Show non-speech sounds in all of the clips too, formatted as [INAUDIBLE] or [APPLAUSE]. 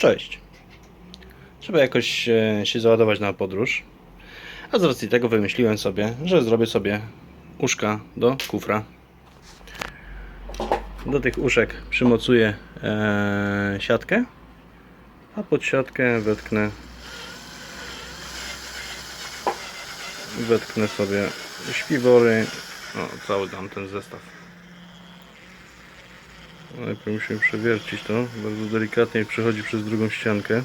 Cześć. Trzeba jakoś e, się załadować na podróż. A z racji tego wymyśliłem sobie, że zrobię sobie uszka do kufra. Do tych uszek przymocuję e, siatkę, a pod siatkę wetknę wetknę sobie śpiwory. O, cały tam ten zestaw. Najpierw musimy przewiercić to. Bardzo delikatnie przechodzi przez drugą ściankę.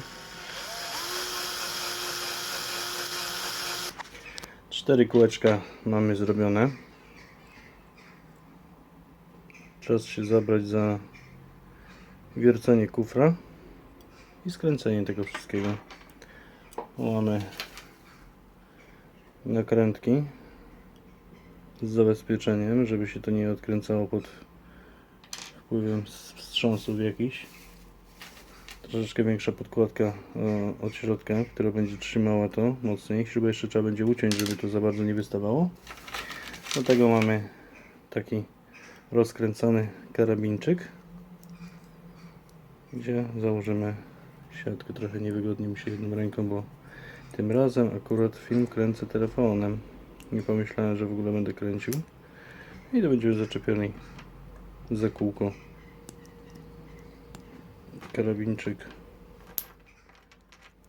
Cztery kółeczka mamy zrobione. Czas się zabrać za wiercenie kufra i skręcenie tego wszystkiego. Mamy nakrętki z zabezpieczeniem, żeby się to nie odkręcało pod wpływem wstrząsów jakichś. Troszeczkę większa podkładka e, od środka, która będzie trzymała to mocniej. Śrubę jeszcze trzeba będzie uciąć, żeby to za bardzo nie wystawało. Do tego mamy taki rozkręcany karabinczyk, gdzie założymy siatkę. Trochę niewygodnie mi się jedną ręką, bo tym razem akurat film kręcę telefonem. Nie pomyślałem, że w ogóle będę kręcił. I to będzie już zaczepiony za kółko. Karabinczyk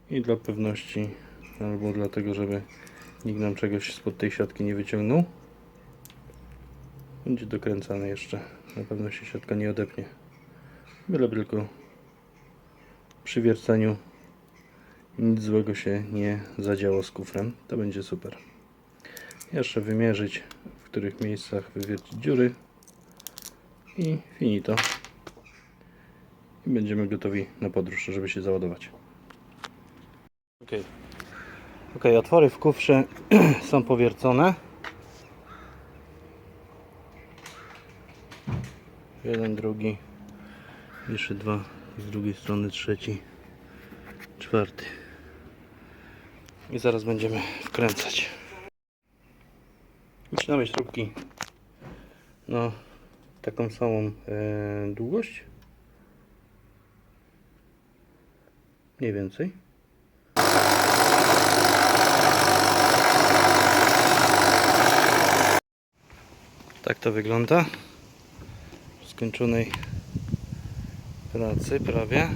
i dla pewności albo dlatego, żeby nikt nam czegoś spod tej siatki nie wyciągnął. Będzie dokręcany jeszcze. Na pewno się siatka nie odepnie. Byle tylko przy wierceniu nic złego się nie zadziało z kufrem. To będzie super. Jeszcze wymierzyć w których miejscach wywiercić dziury i finito. I będziemy gotowi na podróż, żeby się załadować. Ok, otwory w kufrze [CLEARS THROAT] są powiercone. Jeden, drugi, jeszcze dwa, z drugiej strony trzeci, czwarty. I zaraz będziemy wkręcać. Wycinamy śrubki. No, taką samą e, długość. Mniej więcej. Tak to wygląda. W skończonej pracy prawie.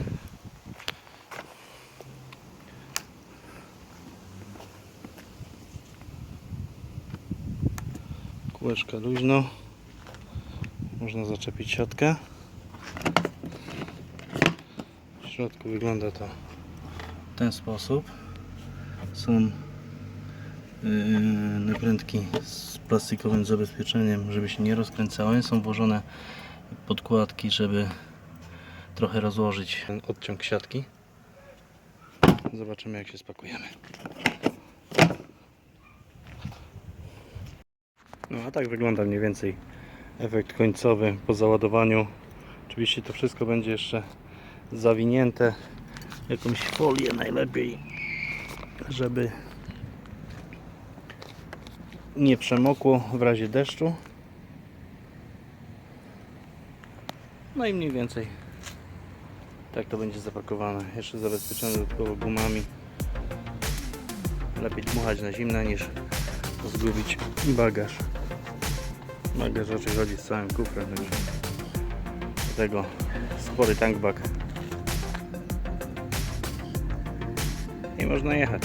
Kółeczka luźno. Można zaczepić siatkę. W środku wygląda to w ten sposób. Są yy, nakrętki z plastikowym zabezpieczeniem, żeby się nie rozkręcały. Są włożone podkładki, żeby trochę rozłożyć ten odciąg siatki. Zobaczymy jak się spakujemy. No a tak wygląda mniej więcej efekt końcowy po załadowaniu. Oczywiście to wszystko będzie jeszcze zawinięte jakąś folię najlepiej, żeby nie przemokło w razie deszczu. No i mniej więcej tak to będzie zapakowane. Jeszcze zabezpieczone dodatkowo gumami. Lepiej dmuchać na zimne niż zgubić bagaż. Bagaż raczej chodzi z całym kufrem, także tego spory tankbag i można jechać.